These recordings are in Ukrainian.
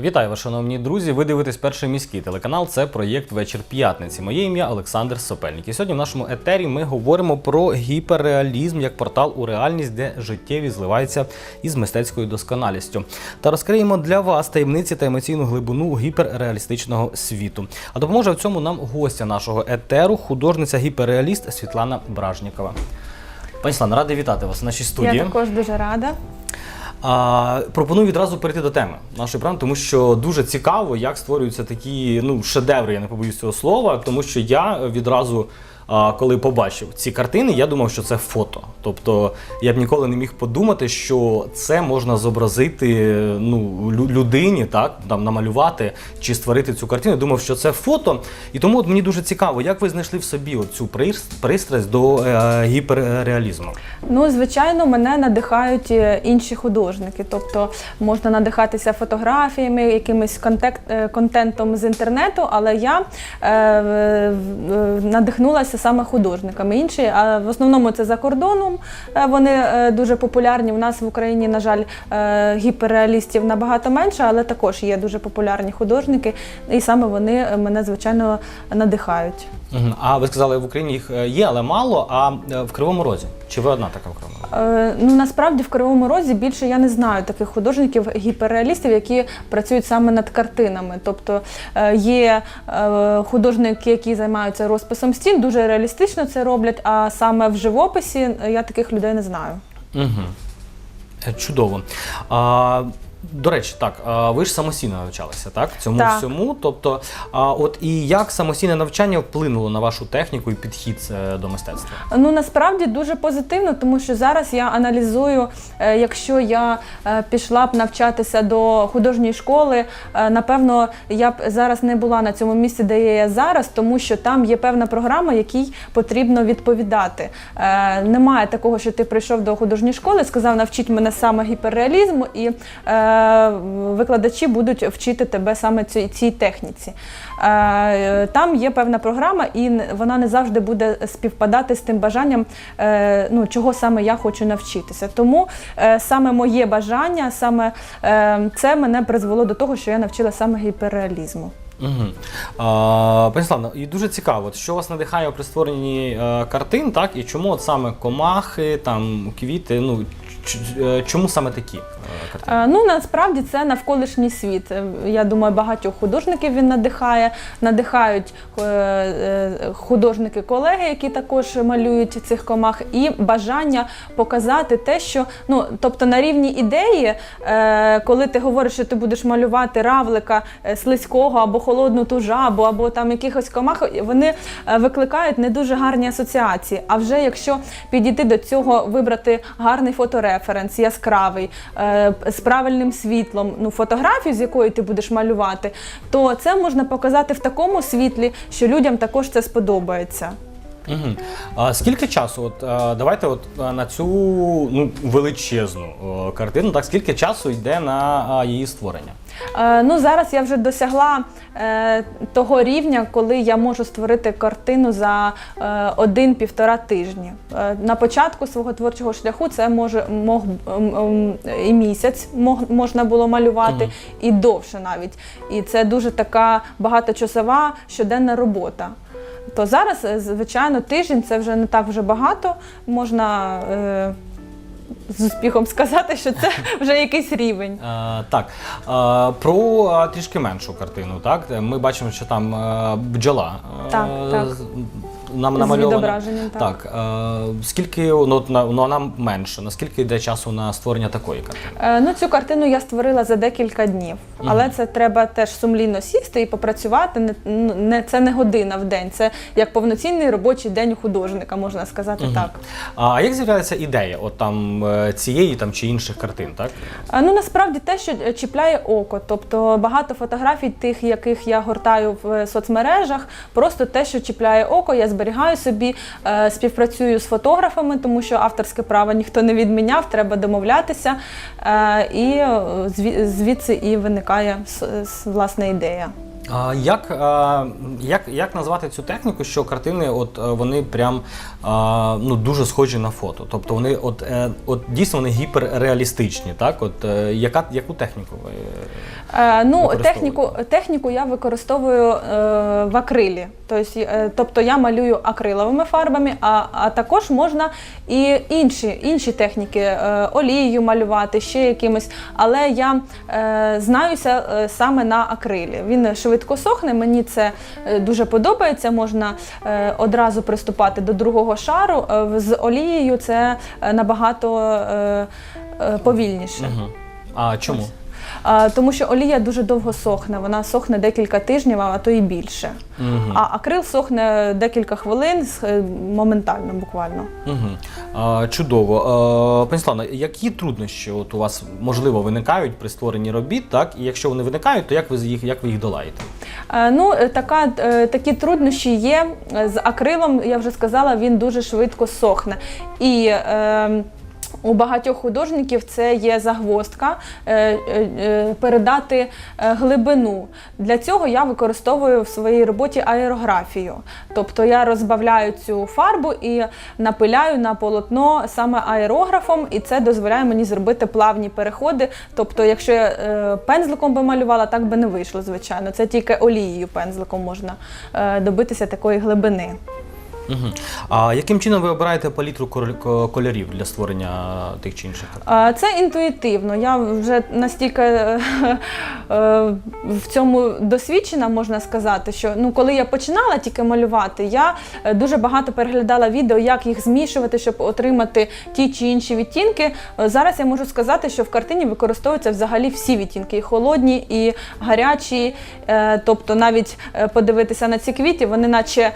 Вітаю вас, шановні друзі. Ви дивитесь перший міський телеканал. Це проєкт Вечір п'ятниці. Моє ім'я Олександр Сопельник. І сьогодні в нашому етері ми говоримо про гіперреалізм як портал у реальність, де життєві зливаються із мистецькою досконалістю. Та розкриємо для вас таємниці та емоційну глибину гіперреалістичного світу. А допоможе в цьому нам гостя нашого етеру, художниця гіперреаліст Світлана Бражнікова. Пані Світлана, радий вітати вас в нашій студії. Я також дуже рада. А, пропоную відразу перейти до теми нашої програми, тому що дуже цікаво, як створюються такі ну, шедеври, я не побоюсь цього слова, тому що я відразу. Коли побачив ці картини, я думав, що це фото. Тобто я б ніколи не міг подумати, що це можна зобразити ну, людині, так, там, намалювати чи створити цю картину. Я думав, що це фото. І тому от мені дуже цікаво, як ви знайшли в собі цю пристрасть до е, гіперреалізму. Ну, звичайно, мене надихають е, інші художники. Тобто можна надихатися фотографіями, якимось контект, е, контентом з інтернету, але я е, надихнулася саме художниками. Інші, а в основному це за кордоном. е, Вони е, дуже популярні. У нас в Україні, на жаль, е, гіперреалістів набагато менше, але також є дуже популярні художники, і саме вони мене звичайно надихають. А ви сказали, в Україні їх є, але мало. А в Кривому Розі? Чи ви одна така в Кривому Розі? Е, Ну насправді в Кривому Розі більше я не знаю таких художників гіперреалістів, які працюють саме над картинами. Тобто е, є е, художники, які займаються розписом стін, дуже реалістично це роблять. А саме в живописі е, я таких людей не знаю. Угу. Чудово. А, до речі, так, ви ж самостійно навчалися, так? Цьому Так. всьому. Тобто, а, от і як самостійне навчання вплинуло на вашу техніку і підхід е, до мистецтва? Ну насправді дуже позитивно, тому що зараз я аналізую, е, якщо я е, пішла б навчатися до художньої школи, напевно, я б зараз не була на цьому місці, де є я зараз, тому що там є певна програма, якій потрібно відповідати. Немає такого, що ти прийшов до художньої школи, сказав, навчіть мене саме гіперреалізму, і викладачі будуть вчити тебе саме цій, цій техніці. Е, Там є певна програма, і вона не завжди буде співпадати з тим бажанням, е, ну, чого саме я хочу навчитися. Тому е, саме моє бажання, саме це мене призвело до того, що я навчила саме гіперреалізму. Угу. А, пані Славно, і дуже цікаво, що вас надихає при створенні картин, так? І чому от саме комахи, там, квіти, ну, чому саме такі е, картини? Е, Ну насправді це навколишній світ. Е, Я думаю, багатьох художників він надихає. Надихають е, е, художники-колеги, які також малюють цих комах, і бажання показати те, що ну тобто на рівні ідеї, е, коли ти говориш, що ти будеш малювати равлика е, слизького або холодну ту жабу, або там якихось комах, вони е, викликають не дуже гарні асоціації. А вже якщо підійти до цього, вибрати гарний фотореференс, яскравий, е, з правильним світлом, ну фотографію, з якої ти будеш малювати, то це можна показати в такому світлі, що людям також це сподобається. Угу. А скільки часу? От е, давайте от е, на цю ну величезну е, картину, так скільки часу йде на е, її створення? Е, Ну, зараз я вже досягла е, того рівня, коли я можу створити картину за е, один-півтора тижні. Е, на початку свого творчого шляху це може мог м, і місяць мог, можна було малювати, Мгм. і довше навіть. І це дуже така багаточасова щоденна робота. То зараз, е, звичайно, тиждень це вже не так вже багато. Можна е, з успіхом сказати, що це вже якийсь рівень. Е, так, е, про е, трішки меншу картину, так? Ми бачимо, що там е, бджола е, Так, так. Нам намальована. так. Так, е, скільки ну, от на- ну, вона менше, наскільки йде часу на створення такої картини? Е, Ну, цю картину я створила за декілька днів, але це треба теж сумлінно сісти і попрацювати. Не, ну, не це не година в день, це як повноцінний робочий день у художника, можна сказати так. А як з'являється ідея от там е, цієї там чи інших картин, так? Е, Ну насправді те, що е, чіпляє око, тобто багато фотографій, тих, яких я гортаю в е, соцмережах, просто те, що чіпляє око, я зберігаю собі, е, співпрацюю з фотографами, тому що авторське право ніхто не відміняв, треба домовлятися. Е, І е, звідси і виникає власне ідея. А як, як, як назвати цю техніку, що картини от е, вони прям ну, дуже схожі на фото? Тобто вони от, е, от дійсно вони гіперреалістичні, так? От е, яка, яку техніку ви? Е, ну, техніку, техніку я використовую е, в акрилі. Тобто, е, тобто я малюю акриловими фарбами, а, а також можна і інші, інші техніки, е, олією малювати, ще якимось. Але я е, знаюся саме на акрилі. Він швидко сохне, мені це е, дуже подобається. Можна е, одразу приступати до другого шару. Е, з олією це набагато повільніше. А чому? Тому що олія дуже довго сохне, вона сохне декілька тижнів, а то і більше. Угу. А акрил сохне декілька хвилин е, моментально, буквально. Угу. А, чудово. А, пані Славно, які труднощі от у вас можливо виникають при створенні робіт, так? І якщо вони виникають, то як ви їх як ви їх долаєте? Е, Ну, е, така, такі труднощі є. З акрилом, я вже сказала, він дуже швидко сохне. І е, у багатьох художників це є загвоздка е, е, е, передати глибину. Для цього я використовую в своїй роботі аерографію. Тобто я розбавляю цю фарбу і напиляю на полотно саме аерографом, і це дозволяє мені зробити плавні переходи. Тобто, якщо я пензликом би малювала, так би не вийшло, звичайно. Це тільки олією пензликом можна добитися такої глибини. Угу. А яким чином ви обираєте палітру кольорів для створення тих чи інших Це інтуїтивно. Я вже настільки е, е, в цьому досвідчена, можна сказати, що ну, коли я починала тільки малювати, я е, дуже багато переглядала відео, як їх змішувати, щоб отримати ті чи інші відтінки. Зараз я можу сказати, що в картині використовуються взагалі всі відтінки, і холодні, і гарячі. Тобто навіть подивитися на ці квіти, вони наче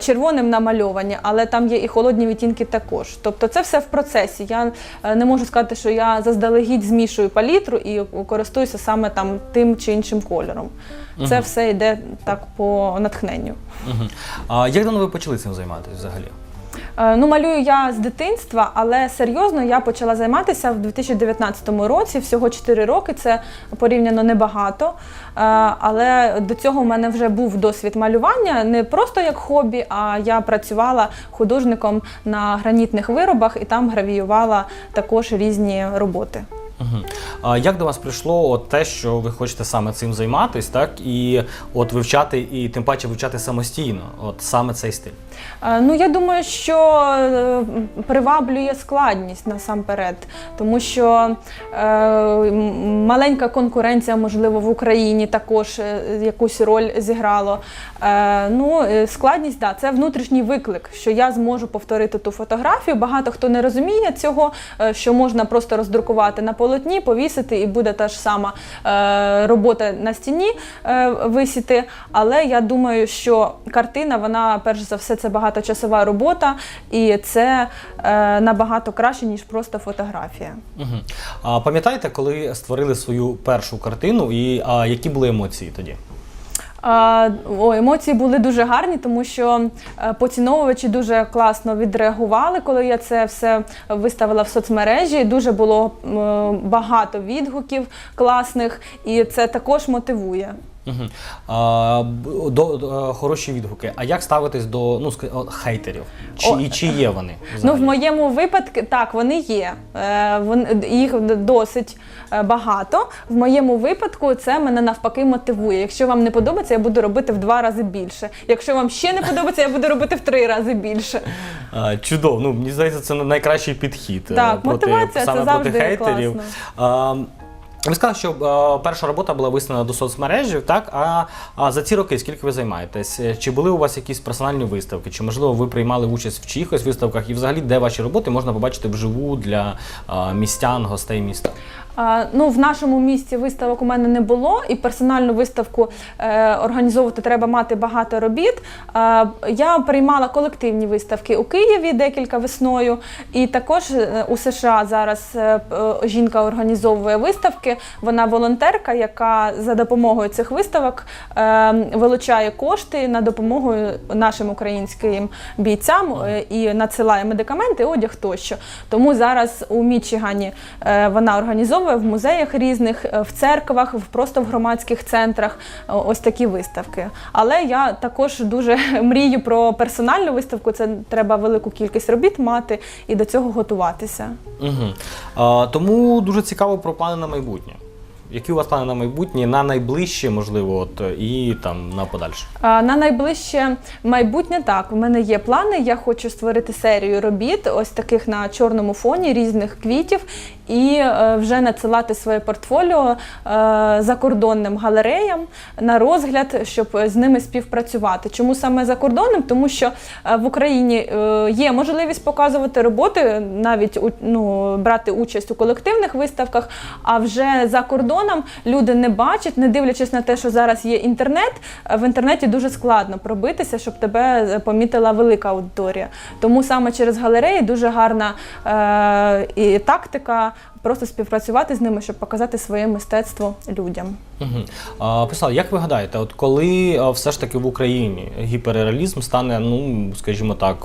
червоним намальовані, але там є і холодні відтінки також. Тобто це все в процесі. Я е, не можу сказати, що я заздалегідь змішую палітру і користуюся саме там тим чи іншим кольором. Це все йде так по натхненню. Угу. А як давно ви почали цим займатися взагалі? Е, Ну, малюю я з дитинства, але серйозно я почала займатися в 2019 році. Всього 4 роки. Це порівняно небагато. Е, Але до цього в мене вже був досвід малювання не просто як хобі, а я працювала художником на гранітних виробах і там гравіювала також різні роботи. Угу. А як до вас прийшло от те, що ви хочете саме цим займатися, так? І от вивчати, і тим паче вивчати самостійно, от саме цей стиль? Е, Ну, я думаю, що е, приваблює складність насамперед, тому що е, маленька конкуренція, можливо, в Україні також е, якусь роль зіграло. Е, ну, складність, да, це внутрішній виклик, що я зможу повторити ту фотографію. Багато хто не розуміє цього, що можна просто роздрукувати на полотні, повісити, і буде та ж сама е, робота на стіні е, висіти. Але я думаю, що картина, вона перш за все, це багаточасова робота, і це е, набагато краще, ніж просто фотографія. Угу. А пам'ятаєте, коли створили свою першу картину, і а, які були емоції тоді? О, емоції були дуже гарні, тому що е, поціновувачі дуже класно відреагували, коли я це все виставила в соцмережі. Дуже було багато відгуків класних, і це також мотивує. Угу. А, до, до- хороші відгуки. А як ставитись до ну, хейтерів? Чи, О, і чи є вони? Ну, в моєму випадку так, вони є. Е, вон, їх досить е, багато. В моєму випадку це мене навпаки мотивує. Якщо вам не подобається, я буду робити в два рази більше. Якщо вам ще не подобається, я буду робити в три рази більше. А, чудово. Ну, мені здається, це найкращий підхід. е, Так, проти, мотивація це саме завжди проти хейтерів. класно. А, ви сказали, що е, перша робота була виставлена до соцмережі, так? А, а за ці роки скільки ви займаєтесь? Е, Чи були у вас якісь персональні виставки? Чи можливо ви приймали участь в чихось виставках? І взагалі, де ваші роботи можна побачити вживу для е, містян, гостей міста? Ну, в нашому місті виставок у мене не було, і персональну виставку е, організовувати треба мати багато робіт. Я приймала колективні виставки у Києві декілька весною, і також е, у США зараз е, жінка організовує виставки. Вона волонтерка, яка за допомогою цих виставок вилучає кошти на допомогу нашим українським бійцям і надсилає медикаменти, одяг тощо. Тому зараз у Мічигані вона організовує в музеях різних, е, в церквах, в просто в громадських центрах е, ось такі виставки. Але я також дуже мрію про персональну виставку. Це треба велику кількість робіт мати і до цього готуватися. Угу. А, тому дуже цікаво про плани на майбутнє. Які у вас плани на майбутнє, на найближче, можливо, от, і там на подальше? А, На найближче майбутнє так. У мене є плани. Я хочу створити серію робіт, ось таких на чорному фоні різних квітів, і е, вже надсилати своє портфоліо е, закордонним галереям на розгляд, щоб з ними співпрацювати. Чому саме закордонним? Тому що е, в Україні е, є можливість показувати роботи, навіть ну, брати участь у колективних виставках, а вже за кордоном люди не бачать, не дивлячись на те, що зараз є інтернет. е, В інтернеті дуже складно пробитися, щоб тебе е, помітила велика аудиторія. Тому саме через галереї дуже гарна е, і тактика просто співпрацювати з ними, щоб показати своє мистецтво людям. Угу. А, Писав, як ви гадаєте, от коли все ж таки в Україні гіперреалізм стане, ну скажімо так,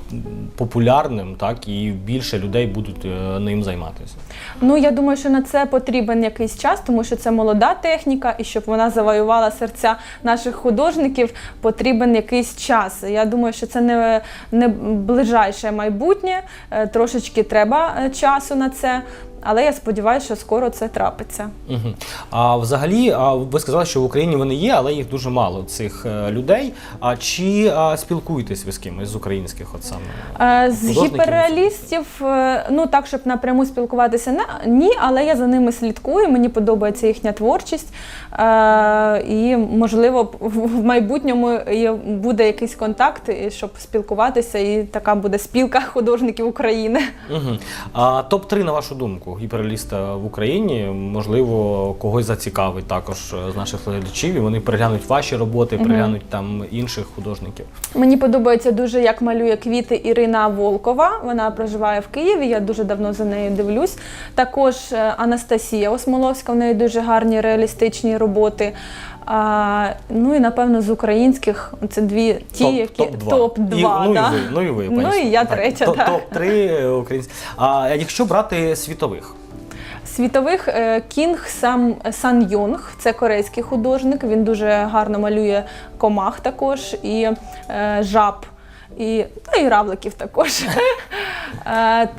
популярним, так і більше людей будуть е, ним займатися? Ну я думаю, що на це потрібен якийсь час, тому що це молода техніка, і щоб вона завоювала серця наших художників, потрібен якийсь час. Я думаю, що це не, не ближайше майбутнє. е, Трошечки треба е, часу на це. Але я сподіваюся, що скоро це трапиться. Угу. А взагалі, а, ви сказали, що в Україні вони є, але їх дуже мало цих е, людей. А чи а, спілкуєтесь ви з кимось з українських, от саме? Е, З гіперреалістів, е, ну так, щоб напряму спілкуватися, не- ні, але я за ними слідкую. Мені подобається їхня творчість. І, можливо, в майбутньому буде якийсь контакт, щоб спілкуватися, і така буде спілка художників України. Угу. А топ-3, на вашу думку, гіперреаліста в Україні, можливо, когось зацікавить також е, з наших глядачів, і вони переглянуть ваші роботи, переглянуть там інших художників. Мені подобається дуже, як малює квіти Ірина Волкова. Вона проживає в Києві. Я дуже давно за нею дивлюсь. Також е, Анастасія Осмоловська, в неї дуже гарні реалістичні роботи. А, ну і напевно з українських це дві ті, Топ- які топ-два. топ-2. Ну, да. і ви, ну і ви, Ну пані і я Софія. третя, Так, так. Топ-3 українські. А якщо брати світових? Світових е, Кінг Сам Сан Йонг, це корейський художник. Він дуже гарно малює комах також і е, жаб. І, ну, і равликів також.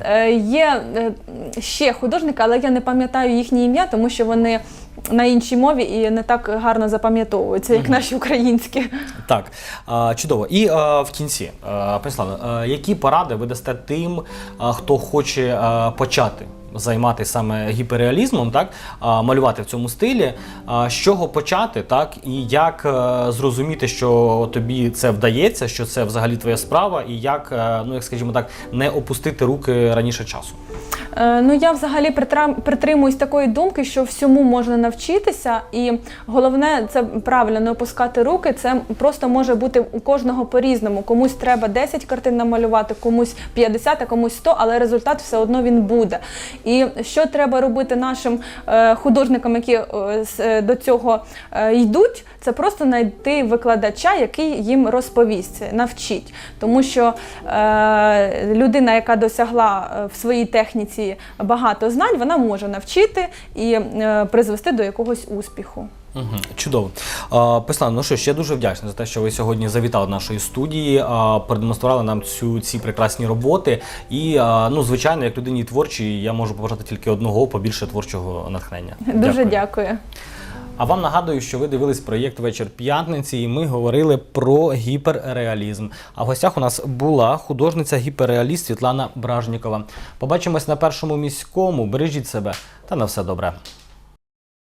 Е, Є ще художники, але я не пам'ятаю їхнє ім'я, тому що вони на іншій мові і не так гарно запам'ятовуються, як наші українські. Так, а, чудово. І а, в кінці, а, пані Слава, а, які поради ви дасте тим, а, хто хоче а, почати? Займатися саме гіперреалізмом, так а, малювати в цьому стилі. А, з чого почати, так і як е, зрозуміти, що тобі це вдається, що це взагалі твоя справа, і як, е, ну як скажімо так, не опустити руки раніше часу. Е, Ну я взагалі притримуюсь такої думки, що всьому можна навчитися, і головне це правильно не опускати руки. Це просто може бути у кожного по-різному. Комусь треба 10 картин намалювати, комусь 50, а комусь 100, але результат все одно він буде. І що треба робити нашим е, художникам, які е, до цього йдуть, це просто знайти викладача, який їм розповість, навчить. Тому що людина, яка досягла в своїй техніці багато знань, вона може навчити і е, призвести до якогось успіху. Угу, чудово. Песлан, ну що ж, я дуже вдячний за те, що ви сьогодні завітали до нашої студії, продемонстрували нам цю, ці прекрасні роботи. І, ну, звичайно, як людині творчій, я можу побажати тільки одного побільше творчого натхнення. Дуже дякую. А вам нагадую, що ви дивились проєкт Вечір п'ятниці, і ми говорили про гіперреалізм. А в гостях у нас була художниця гіперреаліст Світлана Бражнікова. Побачимось на першому міському. Бережіть себе та на все добре.